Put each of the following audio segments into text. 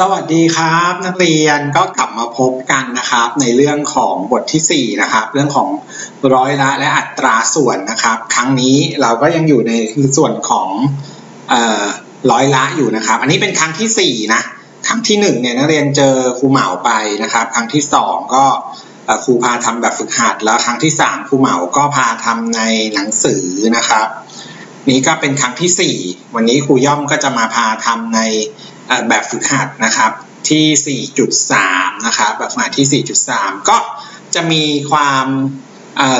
สวัสดีครับนักเรียนก็กลับมาพบกันนะครับ ในเรื่องของบทที่ 4 นะครับ เรื่องของร้อยละและอัตราส่วนนะครับ ครั้งนี้เราก็ยังอยู่ในส่วนของออร้อยละอยู่นะครับ อันนี้เป็นครั้งที่ 4 นะ ครั้งที่ 1 เนี่ยนักเรียนเจอครูเหมาไปนะครับ ครั้งที่ 2 ก็ครูพาทำแบบฝึกหัด แล้วครั้งที่ 3 ครูเหมาก็พาทำในหนังสือนะครับ นี้ก็เป็นครั้งที่ 4 วันนี้ครูย่อมก็จะมาพาทำใน แบบฝึกหัดนะครับที่ 4.3 นะครับแบบฝึกหัดที่ 4.3 ก็จะมีความ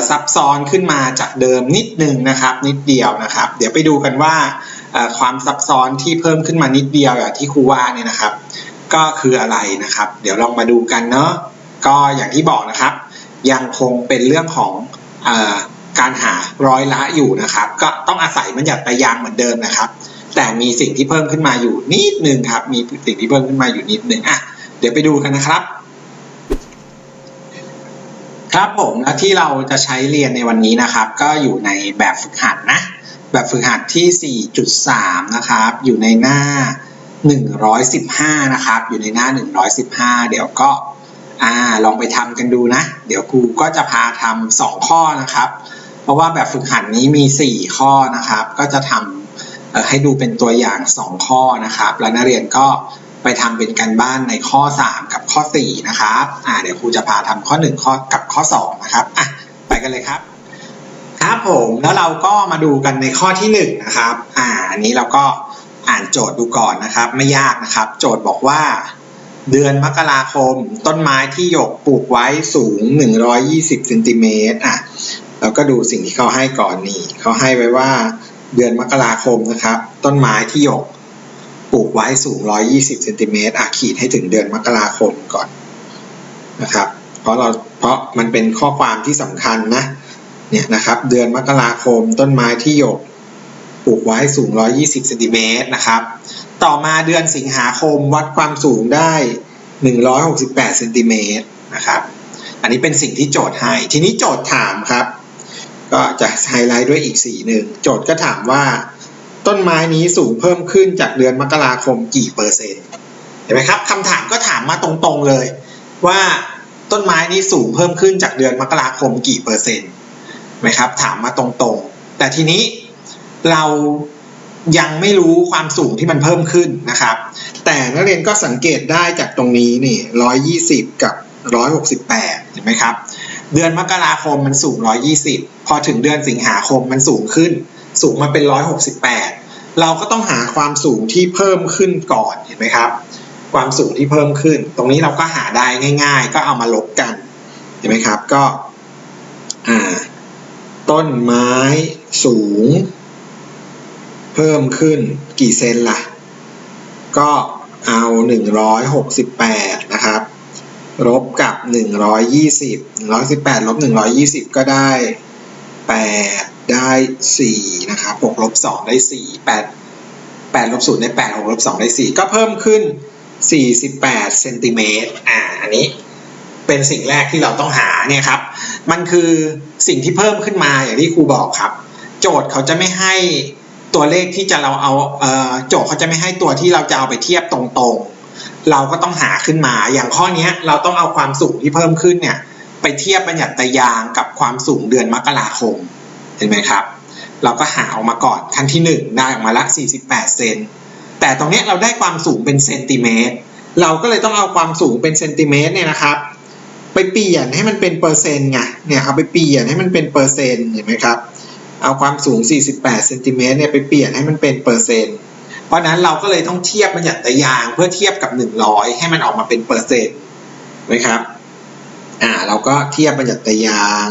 ซับซ้อนขึ้นมาจากเดิมนิดนึงนะครับ นิดเดียวนะครับ เดี๋ยวไปดูกันว่าความซับซ้อนที่เพิ่มขึ้นมานิดเดียวอย่างที่ครูว่าเนี่ยนะครับ ก็คืออะไรนะครับ เดี๋ยวลองมาดูกันเนาะก็อย่างที่บอกนะครับ ยังคงเป็นเรื่องของเอ่อการหาร้อยละอยู่นะครับ ก็ต้องอาศัยมันหยัดตะยางเหมือนเดิมนะครับ แต่มีสิ่งที่เพิ่มขึ้นมาอยู่นิดนึงครับ มีสิ่งที่เพิ่มขึ้นมาอยู่นิดนึงอะเดี๋ยวไปดูกันนะครับ ครับผมและที่เราจะใช้เรียนในวันนี้นะครับ ก็อยู่ในแบบฝึกหัดนะ แบบฝึกหัดที่ 4.3 นะครับ อยู่ในหน้า 115 นะครับ อยู่ในหน้า 115 เดี๋ยวก็อ่าลองไปทำกันดูนะ เดี๋ยวครูก็จะพาทำสองข้อนะครับ เพราะว่าแบบฝึกหัดนี้มี 4 ข้อนะครับ ก็จะทำ ให้ดูเป็นตัวอย่าง 2 ข้อนะครับ แล้วนักเรียนก็ไปทำเป็นการบ้านในข้อ 3 กับข้อ 4 นะครับอ่าเดี๋ยวครูจะพาทำข้อ 1 ข้อกับข้อ 2 นะครับอะไปกันเลยครับ ครับผมแล้วเราก็มาดูกันในข้อที่ 1 นะครับอ่าอันนี้เราก็อ่านโจทย์ดูก่อนนะครับ ไม่ยากนะครับ โจทย์บอกว่า เดือนมกราคม ต้นไม้ที่หยกปลูกไว้สูง 120เซนติเมตรอะเราก็ดูสิ่งที่เขาให้ก่อนนี่เขาให้ไว้ว่า เดือนมกราคมนะครับ ต้นไม้ที่หยกปลูกไว้สูง 120เซนติเมตรอะขีดให้ถึงเดือนมกราคมก่อนนะครับ เพราะเราเพราะมันเป็นข้อความที่สำคัญนะเนี่ยนะครับเดือนมกราคมต้นไม้ที่หยกปลูกไว้สูง 120เซนติเมตรนะครับ ต่อมาเดือนสิงหาคมวัดความสูงได้ 168เซนติเมตรนะครับ อันนี้เป็นสิ่งที่โจทย์ให้ ทีนี้โจทย์ถามครับ ก็จะไฮไลท์ด้วยอีกสีหนึ่ง โจทย์ก็ถามว่า ต้นไม้นี้สูงเพิ่มขึ้นจากเดือนมกราคมกี่เปอร์เซ็นต์เห็นไหมครับคำถามก็ถามมาตรงๆเลย ว่าต้นไม้นี้สูงเพิ่มขึ้นจากเดือนมกราคมกี่เปอร์เซ็นต์ไหมครับ ถามมาตรงๆ แต่ทีนี้เรายังไม่รู้ความสูงที่มันเพิ่มขึ้นนะครับ แต่นักเรียนก็สังเกตได้จากตรงนี้นี่ร้อยยี่สิบกับ ร้อยหกสิบแปดเห็นไหมครับ เดือนมกราคมมันสูงร้อยี่สิบพอถึงเดือนสิงหาคมมันสูงขึ้น สูงมาเป็นร้อยหกสิบแปดเราก็ต้องหาความสูงที่เพิ่มขึ้นก่อนเห็นไหมครับ ความสูงที่เพิ่มขึ้น ตรงนี้เราก็หาได้ง่าย ๆ ก็เอามาลบกันเห็นไหมครับก็ต้นไม้สูง เพิ่มขึ้นกี่เซนล่ะ ก็เอา 168 นะครับ ลบกับ 120 118ลบ120 ก็ได้ 8 ได้ 4 นะครับ6ลบ2ได้ 4 8 8ลบ0ได้ 8 6ลบ2ได้ 4 ก็เพิ่มขึ้น 48เซนติเมตรอ่าอันนี้เป็นสิ่งแรกที่เราต้องหาเนี่ยครับ มันคือสิ่งที่เพิ่มขึ้นมาอย่างที่ครูบอกครับ โจทย์เขาจะไม่ให้ตัวเลขที่จะเราเอาเอ่อโจทย์เขาจะไม่ให้ตัวที่เราจะเอาไปเทียบตรงๆ เราก็ต้องหาขึ้นมา อย่างข้อเนี้ยเราต้องเอาความสูงที่เพิ่มขึ้นเนี่ย ไปเทียบบัญญัติตยางกับความสูงเดือนมกราคม เห็นไหมครับ เราก็หาออกมาก่อนขั้นที่หนึ่งได้ออกมาละ 48 เซน แต่ตรงเนี้ยเราได้ความสูงเป็นเซนติเมตร เราก็เลยต้องเอาความสูงเป็นเซนติเมตรเนี่ยนะครับ ไปเปลี่ยนให้มันเป็นเปอร์เซ็นต์ไง เนี่ยเอาไปเปลี่ยนให้มันเป็นเปอร์เซ็นต์เห็นไหมครับ เอาความสูง 48 เซนติเมตรเนี่ยไปเปลี่ยนให้มันเป็นเปอร์เซ็นต์ เพราะนั้นเราก็เลยต้องเทียบบัญญัติตายางเพื่อเทียบกับ 100 ให้มันออกมาเป็นเปอร์เซ็นต์นะครับ อ่า เราก็เทียบบัญญัติตยาง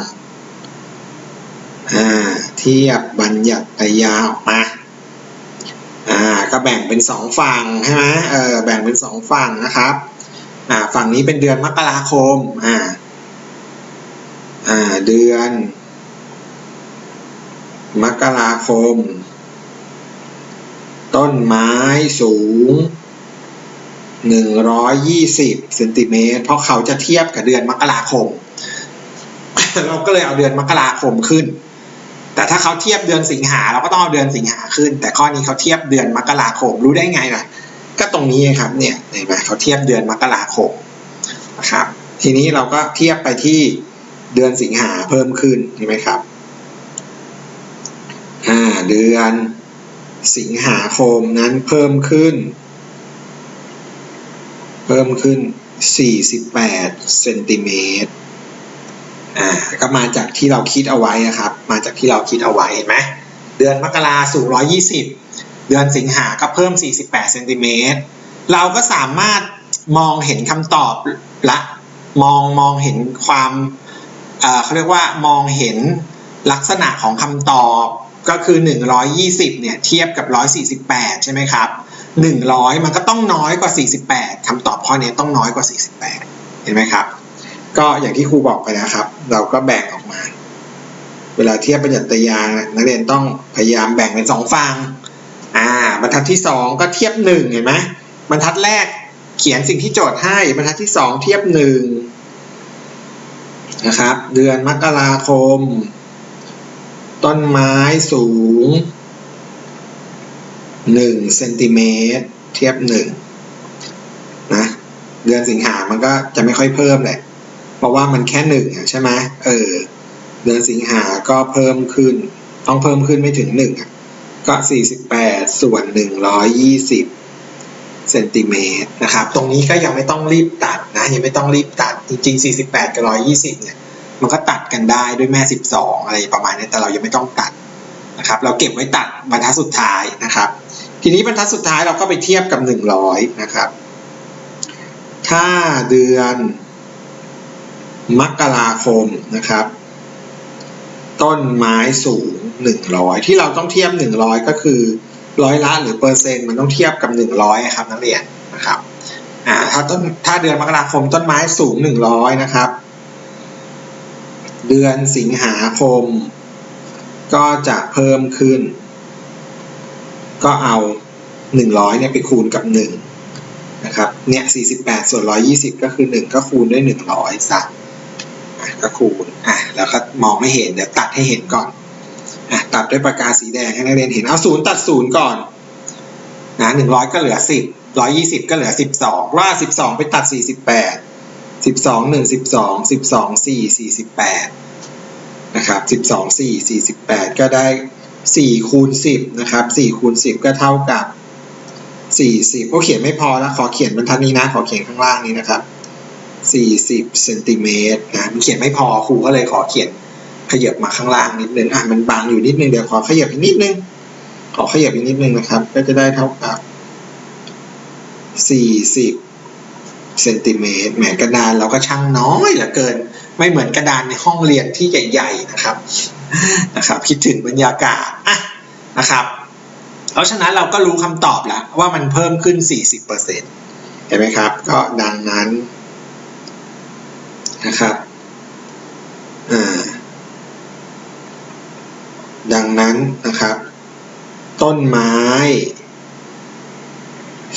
อ่า เทียบบัญญัติตยางออกมา อ่า ก็แบ่งเป็นสองฝั่งใช่ไหมเออ แบ่งเป็นสองฝั่งนะครับ อ่า ฝั่งนี้เป็นเดือนมกราคม อ่า อ่า เดือน มกราคม ต้นไม้สูง 120เซนติเมตรเพราะเขาจะเทียบกับเดือนมกราคม เราก็เลยเอาเดือนมกราคมขึ้น แต่ถ้าเขาเทียบเดือนสิงหาเราก็ต้องเอาเดือนสิงหาขึ้น แต่ข้อนี้เขาเทียบเดือนมกราคมรู้ได้ไงล่ะ ก็ตรงนี้ครับเนี่ยเห็นไหมเขาเทียบเดือนมกราคมนะครับทีนี้เราก็เทียบไปที่เดือนสิงหาเพิ่มขึ้นเห็นไหมครับอ่าเดือน สิงหาคมนั้นเพิ่มขึ้น เพิ่มขึ้น 48 เซนติเมตรอ่าก็มาจากที่เราคิดเอาไว้นะครับ มาจากที่เราคิดเอาไว้เห็นไหมเดือนมกราสูง 120 เดือนสิงหาก็เพิ่ม 48 เซนติเมตร เราก็สามารถมองเห็นคำตอบละมองมองเห็นความเเขาเรียกว่ามองเห็นลักษณะของคำตอบ ก็คือ 120เนี่ยเทียบกับ 148 ใช่ไหมครับ 100 มันก็ต้องน้อยกว่า 48คำตอบข้อนี้ต้องน้อยกว่า 48 เห็นไหมครับ ก็อย่างที่ครูบอกไปนะครับ เราก็แบ่งออกมา เวลาเทียบปริญญาตยางนักเรียนต้องพยายามแบ่งเป็นสองฝั่งอ่าบรรทัดที่สองก็เทียบหนึ่งเห็นไหมบรรทัดแรกเขียนสิ่งที่โจทย์ให้บรรทัดที่สองเทียบหนึ่งนะครับ เดือนมกราคม ต้นไม้สูงหนึ่งเซนติเมตรเทียบหนึ่งนะเดือนสิงหามันก็จะไม่ค่อยเพิ่มแหละ เพราะว่ามันแค่หนึ่งอะใช่ไหมเออเดือนสิงหาก็เพิ่มขึ้น ต้องเพิ่มขึ้นไม่ถึงหนึ่งอะก็48ส่วน120เซนติเมตรนะครับ ตรงนี้ก็ยังไม่ต้องรีบตัดนะ ยังไม่ต้องรีบตัด จริงๆ48กับ120เนี่ย มันก็ตัดกันได้ด้วยแม่ 12 อะไรประมาณนี้แต่เรายังไม่ต้องตัดนะครับ เราเก็บไว้ตัดบรรทัดสุดท้ายนะครับ ทีนี้บรรทัดสุดท้ายเราก็ไปเทียบกับ 100 นะครับ ถ้าเดือนมกราคมนะครับ ต้นไม้สูง 100 ที่เราต้องเทียบ 100 ก็คือร้อยละหรือเปอร์เซ็นต์มันต้องเทียบกับ 100 ครับนักเรียนนะครับอ่าถ้าต้นถ้าเดือนมกราคมต้นไม้สูง 100 นะครับ เดือนสิงหาคม ก็จะเพิ่มขึ้น ก็เอา 100เนี่ยไปคูณกับ 1 นะครับ เนี่ย 48 ส่วน 120 ก็คือ 1 ก็คูณด้วย 100ซะอะก็คูณอะแล้วก็มองไม่เห็น เดี๋ยวตัดให้เห็นก่อนอะตัดด้วยปากกาสีแดงให้นักเรียนเห็น เอาศูนย์ตัดศูนย์ก่อนนะ100ก็เหลือ10 120ก็เหลือ12ว่า12ไปตัด48 12 1 12 12 4 48นะครับ12 4 48ก็ได้4คูณ10นะครับ4คูณ10ก็เท่ากับ40ก็เขียนไม่พอแล้วขอเขียนบรรทัดนี้นะขอเขียนข้างล่างนี้นะครับ40เซนติเมตรนะมันเขียนไม่พอครูก็เลยขอเขียนขยับมาข้างล่างนิดนึงอะมันบางอยู่นิดนึงเดี๋ยวขอขยับอีกนิดนึงขอขยับอีกนิดนึงนะครับ ก็จะได้เท่ากับ40 เซนติเมตรแหมกระดานเราก็ช่างน้อยเหลือเกิน ไม่เหมือนกระดานในห้องเรียนที่ใหญ่ๆนะครับนะครับ คิดถึงบรรยากาศอะนะครับเพราะฉะนั้นเราก็รู้คำตอบแล้วว่ามันเพิ่มขึ้น 40%เห็นไหมครับ ก็ดังนั้นนะครับอ่าดังนั้นนะครับ ต้นไม้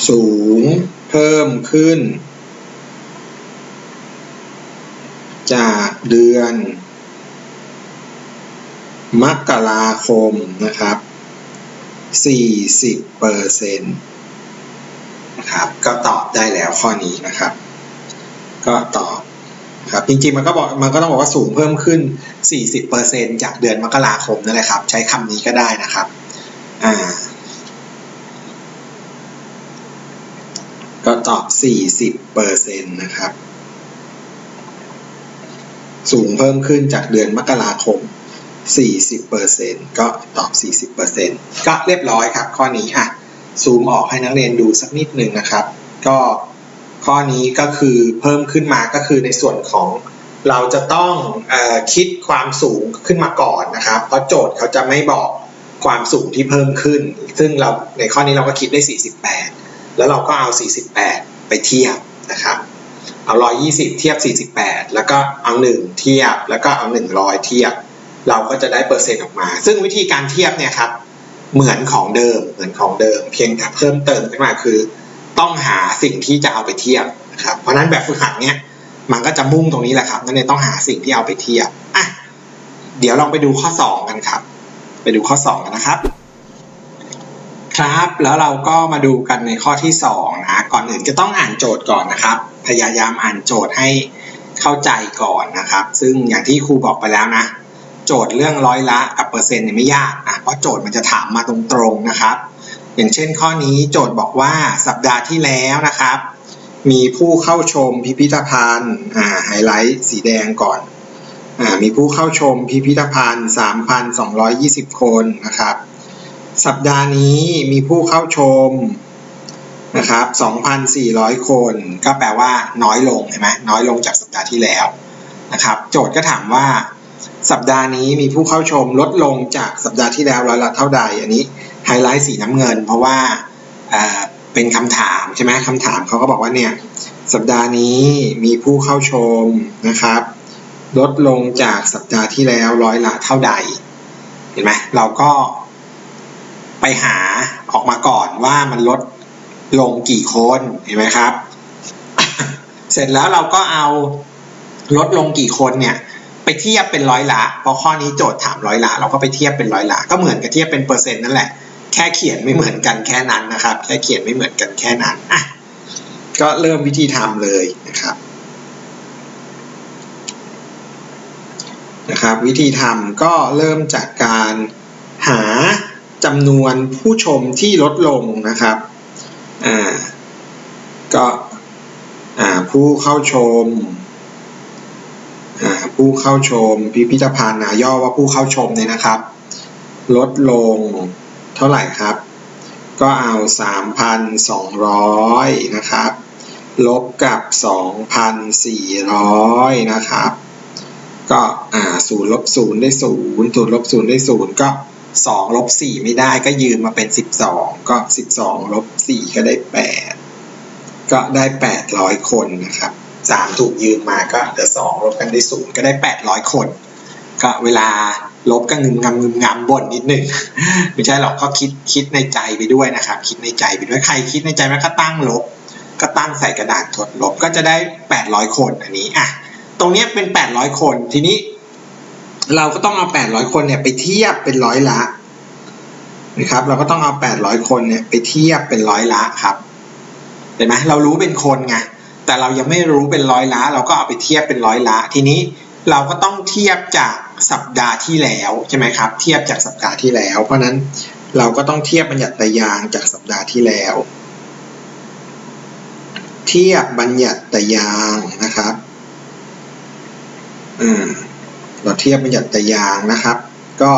สูงเพิ่มขึ้น จากเดือน มกราคมนะครับ 40เปอร์เซ็นต์นะครับ ก็ตอบได้แล้วข้อนี้นะครับ ก็ตอบครับจริงๆมันก็บอกมันก็ต้องบอกว่าสูงเพิ่มขึ้น 40เปอร์เซ็นต์จากเดือนมกราคมนั่นแหละครับ ใช้คำนี้ก็ได้นะครับอ่าก็ตอบ 40เปอร์เซ็นต์นะครับ สูงเพิ่มขึ้นจากเดือนมกราคม 40เปอร์เซ็นต์ก็ตอบ 40เปอร์เซ็นต์ก็เรียบร้อยครับ ข้อนี้อะซูมออกให้นักเรียนดูสักนิดหนึ่งนะครับ ก็ข้อนี้ก็คือเพิ่มขึ้นมาก็คือในส่วนของเราจะต้องอคิดความสูงขึ้นมาก่อนนะครับ เพราะโจทย์เขาจะไม่บอกความสูงที่เพิ่มขึ้น ซึ่งเราในข้อนี้เราก็คิดได้ 48 แล้วเราก็เอา 48 ไปเทียบนะครับ เอา120เทียบ48แล้วก็เอา1เทียบแล้วก็เอา100เทียบ เราก็จะได้เปอร์เซ็นต์ออกมา ซึ่งวิธีการเทียบเนี่ยครับเหมือนของเดิมเหมือนของเดิม เพียงแต่เพิ่มเติมขึ้นมาคือ ต้องหาสิ่งที่จะเอาไปเทียบนะครับเพราะนั้นแบบฝึกหัดเนี้ยมันก็จะมุ่งตรงนี้แหละครับนั่นเองต้องหาสิ่งที่เอาไปเทียบอะเดี๋ยวลองไปดูข้อ 2 กันครับ ไปดูข้อ 2 กันนะครับ ครับแล้วเราก็มาดูกันในข้อที่สองนะก่อนอื่นก็ต้องอ่านโจทย์ก่อนนะครับ พยายามอ่านโจทย์ให้เข้าใจก่อนนะครับ ซึ่งอย่างที่ครูบอกไปแล้วนะ โจทย์เรื่องร้อยละกับเปอร์เซ็นต์เนี่ยไม่ยากนะเพราะโจทย์มันจะถามมาตรงๆนะครับ อย่างเช่นข้อนี้โจทย์บอกว่าสัปดาห์ที่แล้วนะครับ มีผู้เข้าชมพิพิธภัณฑ์อ่าไฮไลท์สีแดงก่อนอ่ามีผู้เข้าชมพิพิธภัณฑ์ 3,220 คนนะครับ สัปดาห์นี้มีผู้เข้าชม นะครับ 2,400 คนก็แปลว่าน้อยลงเห็นไหมน้อยลงจากสัปดาห์ที่แล้วนะครับ โจทย์ก็ถามว่า สัปดาห์นี้มีผู้เข้าชมลดลงจากสัปดาห์ที่แล้วร้อยละเท่าใด อันนี้ไฮไลท์สีน้ำเงิน เพราะว่าอ่าเป็นคำถามใช่ไหมคำถามเขาก็บอกว่าเนี่ยสัปดาห์นี้มีผู้เข้าชมนะครับ ลดลงจากสัปดาห์ที่แล้วร้อยละเท่าใด เห็นไหมเราก็ไปหาออกมาก่อนว่ามันลด ลงกี่คนเห็นไหมครับ เสร็จแล้วเราก็เอาลดลงกี่คนเนี่ยไปเทียบเป็นร้อยละเพราะข้อนี้โจทย์ถามร้อยละเราก็ไปเทียบเป็นร้อยละก็เหมือนกับเทียบเป็นเปอร์เซ็นต์นั่นแหละ แค่เขียนไม่เหมือนกันแค่นั้นนะครับ แค่เขียนไม่เหมือนกันแค่นั้นอะก็เริ่มวิธีทำเลยนะครับนะครับ วิธีทำก็เริ่มจากการหาจำนวนผู้ชมที่ลดลงนะครับ อ่าก็อ่าผู้เข้าชมอ่าผู้เข้าชมพิพิธภัณฑ์นะย่อว่าผู้เข้าชมเนี่ยนะครับ ลดลงเท่าไหร่ครับ ก็เอา 3,200 นะครับ ลบกับ 2,400 นะครับ ก็อ่าศูนย์ลบศูนย์ได้ศูนย์ศูนย์ลบศูนย์ได้ศูนย์ก็ สองลบสี่ไม่ได้ก็ยืมมาเป็นสิบสองก็สิบสองลบสี่ก็ได้แปดก็ได้แปดร้อยคนนะครับสามถูกยืมมาก็เหลือสองลบกันได้ศูนย์ก็ได้แปดร้อยคน ก็เวลาลบก็งึมงำงึมงำบ่นนิดหนึ่งไม่ใช่หรอกก็คิดคิดในใจไปด้วยนะครับ คิดในใจไปด้วยใครคิดในใจมันก็ตั้งลบ ก็ตั้งใส่กระดาษทดลบก็จะได้แปดร้อยคนอันนี้อะตรงนี้เป็น800คนทีนี้ เราก็ต้องเอา 800 คนเนี่ยไปเทียบเป็นร้อยละนะครับ เราก็ต้องเอา 800 คนเนี่ยไปเทียบเป็นร้อยละครับ เห็นไหมเรารู้เป็นคนไง แต่เรายังไม่รู้เป็นร้อยละ เราก็เอาไปเทียบเป็นร้อยละ ทีนี้เราก็ต้องเทียบจากสัปดาห์ที่แล้วใช่ไหมครับ เทียบจากสัปดาห์ที่แล้ว เพราะนั้นเราก็ต้องเทียบบัญญัติยางจากสัปดาห์ที่แล้ว เทียบบัญญัติยางนะครับอ่า เราเทียบบัญญัติยางนะครับ ก็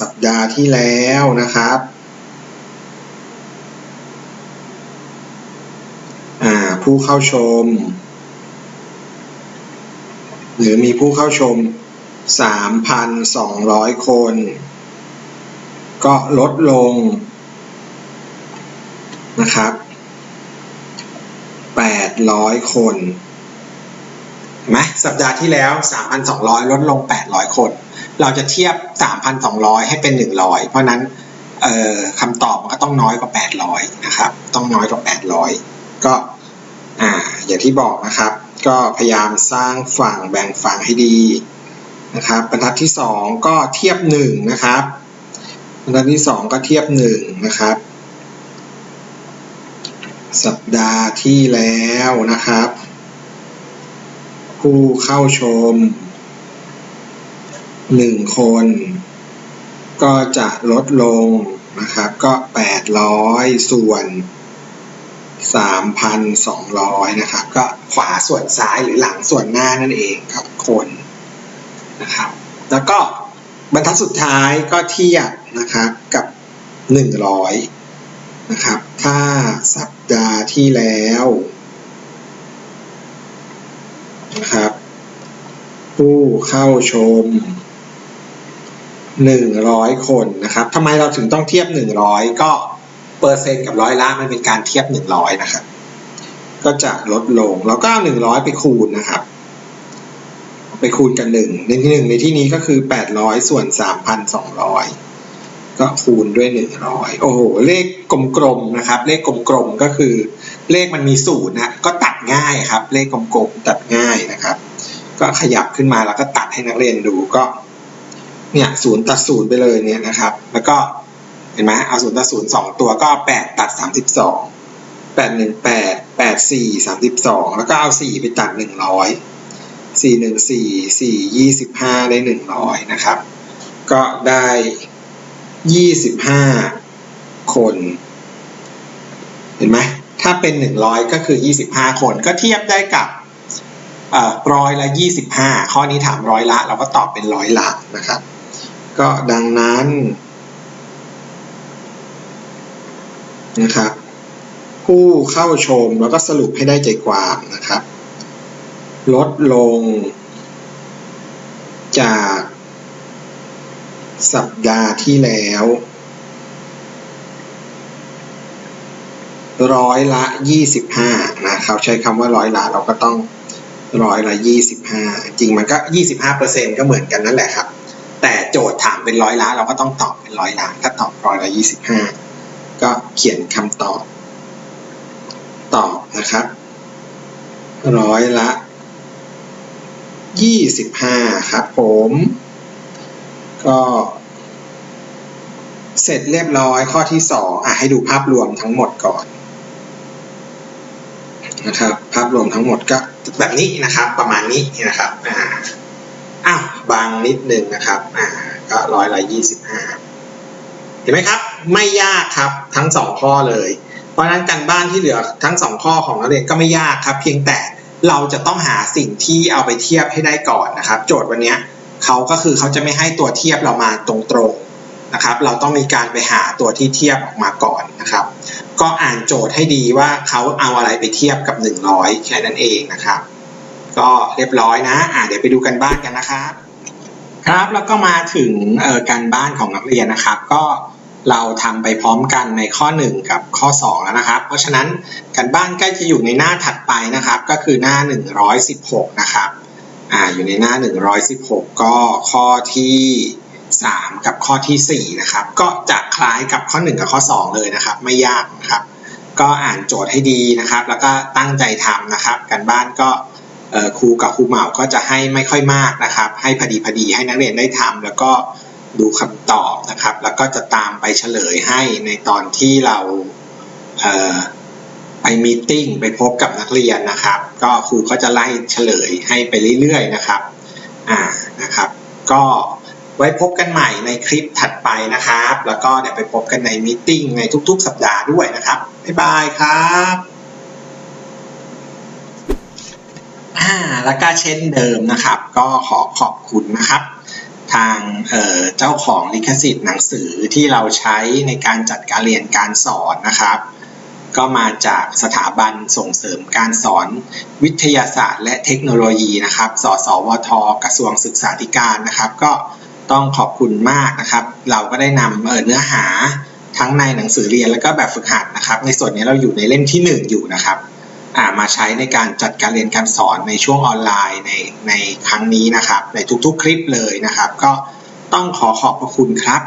สัปดาห์ที่แล้วนะครับผู้เข้าชม หรือมีผู้เข้าชม 3,200 คน ก็ลดลงนะครับ 800 คน ไหมสัปดาห์ที่แล้ว 3,200 ลดลง 800 คน เราจะเทียบ 3,200 ให้เป็น 100 เพราะนั้นคำตอบมันก็ต้องน้อยกว่า 800 นะครับ ต้องน้อยกว่า 800 ก็อ่าอย่างที่บอกนะครับ ก็พยายามสร้างฝั่งแบ่งฝั่งให้ดีนะครับ บรรทัดที่ 2 ก็เทียบ 1 นะครับ บรรทัดที่ 2 ก็เทียบ 1 นะครับ สัปดาห์ที่แล้วนะครับ ผู้เข้าชมหนึ่งคน ก็จะลดลงนะครับ ก็ 800 ส่วน 3,200 นะครับ ก็ขวาส่วนซ้ายหรือหลังส่วนหน้านั่นเองครับคนนะครับ แล้วก็บรรทัดสุดท้ายก็เทียบนะครับกับ 100 นะครับ ถ้าสัปดาห์ที่แล้ว นะครับ ผู้เข้าชม 100 คนนะครับทำไมเราถึงต้องเทียบ 100 ก็เปอร์เซ็นต์กับร้อยละมันเป็นการเทียบ 100 นะครับ ก็จะลดลงแล้วก็ 100 ไปคูณนะครับ ไปคูณกัน1ในที่1ในที่นี้ก็คือ 800 ส่วน 3,200 ก็คูณด้วย 100 โอ้โห เลขกลมๆนะครับ เลขกลมๆก็คือ เลขมันมีศูนย์นะก็ตัดง่ายครับ เลขกลมๆตัดง่ายนะครับ ก็ขยับขึ้นมาแล้วก็ตัดให้นักเรียนดูก็เนี่ยศูนย์ตัดศูนย์ไปเลยเนี่ยนะครับ แล้วก็เห็นไหมเอาศูนย์ตัดศูนย์สองตัวก็แปดตัดสามสิบสองแปดหนึ่งแปดแปดสี่สามสิบสองแล้วก็เอาสี่ไปตัดหนึ่งร้อยสี่หนึ่งสี่สี่ยี่สิบห้าได้หนึ่งร้อยนะครับ ก็ได้ ยี่สิบห้าคน เห็นไหมถ้าเป็นหนึ่งร้อยก็คือยี่สิบห้าคนก็เทียบได้กับร้อยละยี่สิบห้าข้อนี้ถามร้อยละ เราก็ตอบเป็นร้อยละนะครับ ก็ดังนั้นนะครับผู้เข้าชมแล้วก็สรุปให้ได้ใจความนะครับ ลดลงจาก สัปดาห์ที่แล้ว ร้อยละยี่สิบห้านะเขาใช้คำว่าร้อยละเราก็ต้องร้อยละยี่สิบห้าจริงมันก็ยี่สิบห้าเปอร์เซ็นก็เหมือนกันนั่นแหละครับ แต่โจทย์ถามเป็นร้อยละเราก็ต้องตอบเป็นร้อยละถ้าตอบร้อยละยี่สิบห้าก็เขียนคำตอบ ตอบนะครับ ร้อยละยี่สิบห้าครับผม ก็เสร็จเรียบร้อยข้อที่สองอะให้ดูภาพรวมทั้งหมดก่อนนะครับภาพรวมทั้งหมดก็แบบนี้นะครับประมาณนี้นะครับอ่าอ้าวบางนิดนึงนะครับอ่าก็ร้อยละยี่สิบห้าเห็นไหมครับ ไม่ยากครับทั้งสองข้อเลย เพราะฉะนั้นการบ้านที่เหลือทั้งสองข้อของนักเรียนก็ไม่ยากครับ เพียงแต่เราจะต้องหาสิ่งที่เอาไปเทียบให้ได้ก่อนนะครับ โจทย์วันนี้ เขาก็คือเขาจะไม่ให้ตัวเทียบเรามาตรงๆนะครับ เราต้องมีการไปหาตัวที่เทียบออกมาก่อนนะครับ ก็อ่านโจทย์ให้ดีว่าเขาเอาอะไรไปเทียบกับ 100 แค่นั้นเองนะครับ ก็เรียบร้อยนะอ่าเดี๋ยวไปดูกันบ้านกันนะครับครับแล้วก็มาถึงการบ้านของนักเรียนนะครับ ก็เราทำไปพร้อมกันในข้อ 1 กับข้อ 2 แล้วนะครับ เพราะฉะนั้นการบ้านใกล้จะอยู่ในหน้าถัดไปนะครับ ก็คือหน้า 116 นะครับ อ่าอยู่ในหน้า 116 ก็ข้อที่ 3 กับข้อที่ 4 นะครับ ก็จะคล้ายกับข้อ 1 กับข้อ 2 เลยนะครับ ไม่ยากนะครับ ก็อ่านโจทย์ให้ดีนะครับ แล้วก็ตั้งใจทำนะครับการบ้านก็ครูกับครูเหมาก็จะให้ไม่ค่อยมากนะครับ ให้พอดีพอดีให้นักเรียนได้ทำแล้วก็ดูคำตอบนะครับ แล้วก็จะตามไปเฉลยให้ในตอนที่เรา ไปมีติ้งไปพบกับนักเรียนนะครับ ก็ครูก็จะไล่เฉลยให้ไปเรื่อยๆนะครับอ่านะครับ ก็ไว้พบกันใหม่ในคลิปถัดไปนะครับ แล้วก็เดี๋ยวไปพบกันในมีติ้งในทุกๆ สัปดาห์ด้วยนะครับ บ๊ายบายครับอ่าแล้วก็เช่นเดิมนะครับ ก็ขอขอบคุณนะครับ ทางเจ้าของลิขสิทธิ์หนังสือที่เราใช้ในการจัดการเรียนการสอนนะครับ ก็มาจากสถาบันส่งเสริมการสอนวิทยาศาสตร์ และเทคโนโลยีนะครับ สสวท กระทรวงศึกษาธิการนะครับ ก็ต้องขอบคุณมากนะครับ เราก็ได้นำเนื้อหาทั้งในหนังสือเรียนแล้วก็แบบฝึกหัดนะครับ ในส่วนนี้เราอยู่ในเล่มที่ 1 อยู่นะครับมาใช้ในการจัดการเรียนการสอนในช่วงออนไลน์ในในครั้งนี้นะครับ ในทุกๆคลิปเลยนะครับ ก็ต้องขอขอบพระคุณครับ